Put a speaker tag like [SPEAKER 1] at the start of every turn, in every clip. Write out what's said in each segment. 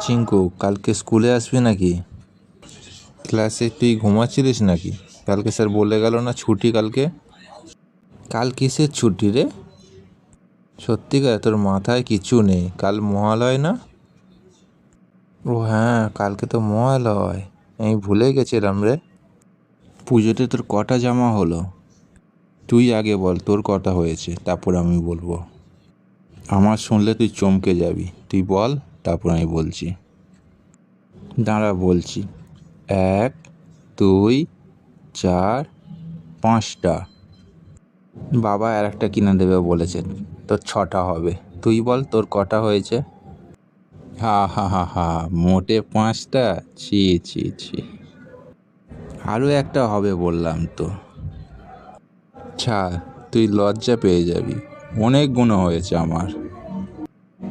[SPEAKER 1] চিঙ্কু, কালকে স্কুলে আসবি নাকি? ক্লাসে তুই ঘুমাচ্ছিলিস নাকি? কালকে স্যার বলে গেল না ছুটি কালকে? কাল কিসের ছুটি রে? সত্যিকার তোর মাথায় কিছু নেই। কাল মহালয় না? ও হ্যাঁ কালকে তো মহালয়। আমি ভুলে গেছিলাম রে। পুজোতে তোর কটা জামা হলো? তুই আগে বল, তোর কটা হয়েছে? তারপর আমি বলব। আমার শুনলে তুই চমকে যাবি। তুই বল। তারপর আমি বলছি। দাঁড়া, বলছি। এক, দুই, চার, পাঁচটা। বাবা আর একটা কিনে দেবে বলেছেন। তোর ছটা হবে। তুই বল, তোর কটা হয়েছে? হা হা হা হা, মোটে পাঁচটা? ছি ছি ছি। আরও একটা হবে বললাম তো। ছা তুই লজ্জা পেয়ে যাবি। অনেক গুণ হয়েছে আমার।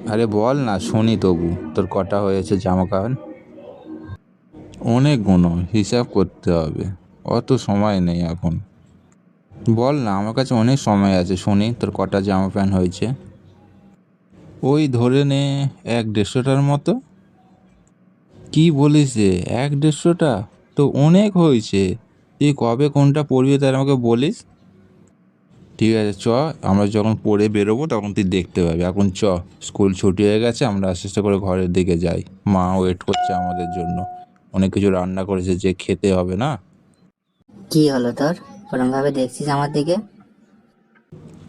[SPEAKER 1] আরে বল না, শুনি তবু। তোর কটা হয়েছে জামা কাপড় অনেক গুণ, হিসাব করতে হবে। অত সময় নেই এখন। বল না, আমার কাছে অনেক সময় আছে, শুনি, তোর কটা জামা প্যান্ট হয়েছে? ওই ধরে নে, এক দেড়শোটার মতো? কি বলিস রে, এক দেড়শোটা? তো অনেক হয়েছে। তুই কবে কোনটা পড়বি তার আমাকে বলিস? ঠিক আছে চ। আমরা যখন পড়ে বেরোবো তখন তুই দেখতে পাবি। এখন চ স্কুল ছুটি হয়ে গেছে আমরা আস্তে আস্তে করে ঘরের দিকে যাই। মা ওয়েট করছে আমাদের জন্য। অনেক কিছু রান্না করেছে যে খেতে হবে না?
[SPEAKER 2] কি হলো তোর? ওরম ভাবে দেখছিস আমার দিকে?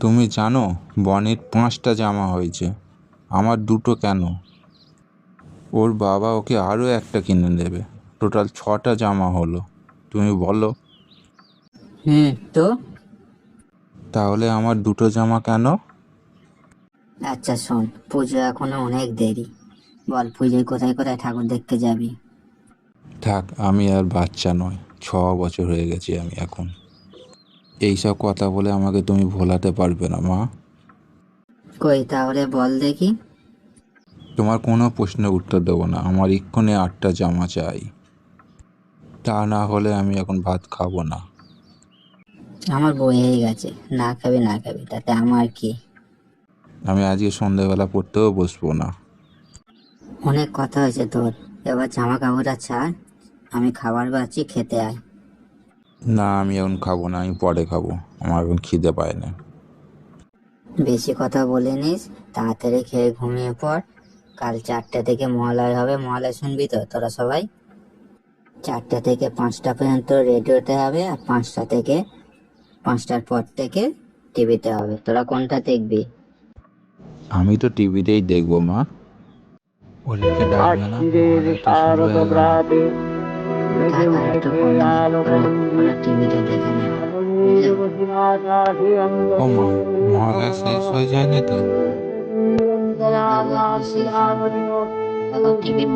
[SPEAKER 1] তুমি জানো বনের পাঁচটা জামা হয়েছে। আমার দুটো কেন? ওর বাবা ওকে আরও একটা কিনে দেবে। টোটাল ছটা জামা হলো। তুমি বলো।
[SPEAKER 2] হুম তো?
[SPEAKER 1] তাহলে আমার দুটো জামা কেন?
[SPEAKER 2] আচ্ছা শোন পুজো এখনও অনেক দেরি। বল পুজোয় কোথায় কোথায় ঠাকুর দেখতে যাবি?
[SPEAKER 1] থাক আমি আর বাচ্চা নয় ছ বছর হয়ে গেছি আমি এখন। এইসব কথা বলে আমাকে তুমি ভোলাতে পারবে না মা।
[SPEAKER 2] কই তাহলে বল দেখি।
[SPEAKER 1] তোমার কোনো প্রশ্নের উত্তর দেবো না আমার এক্ষুনি আটটা জামা চাই। তা না হলে আমি এখন ভাত খাব না।
[SPEAKER 2] আমার বই হয়ে গেছে। না খাবি না খাবি তাতে আমার কি?
[SPEAKER 1] আমি আজকে সন্ধ্যাবেলা পড়তেও বসবো না।
[SPEAKER 2] অনেক কথা হয়েছে তোর। এবার জামা কাপড়টা ছাড় আমি খাবার পাচ্ছি খেতে আয়।
[SPEAKER 1] না আমি এখন খাব না আমি পরে খাব। আমার এখন খিদে পায় না।
[SPEAKER 2] বেশি কথা বলে নিস তাড়াতাড়ি খেয়ে ঘুমিয়ে পড়। কাল চারটে থেকে মহালয় হবে মহালয় শুনবি তো তোরা সবাই? চারটে থেকে পাঁচটা পর্যন্ত রেডিওতে হবে আর পাঁচটা থেকে পাঁচটার পর থেকে টিভিতে হবে। তোরা কোনটা দেখবি?
[SPEAKER 1] আমি তো টিভিতেই দেখব মা। ওদেরকে ডাকবে না
[SPEAKER 2] টিভিতে দেখে নেবে।
[SPEAKER 1] ও মা শেষ হয়ে যায়নি তো?
[SPEAKER 2] টিভির।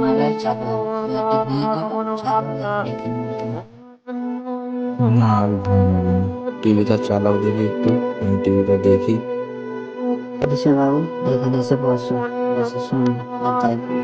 [SPEAKER 1] না। টিভিটা চালাও দেখি একটু আমি টিভিটা দেখি।
[SPEAKER 2] এসে বাবু এখানে এসে বসো বসে শুন আর দেখো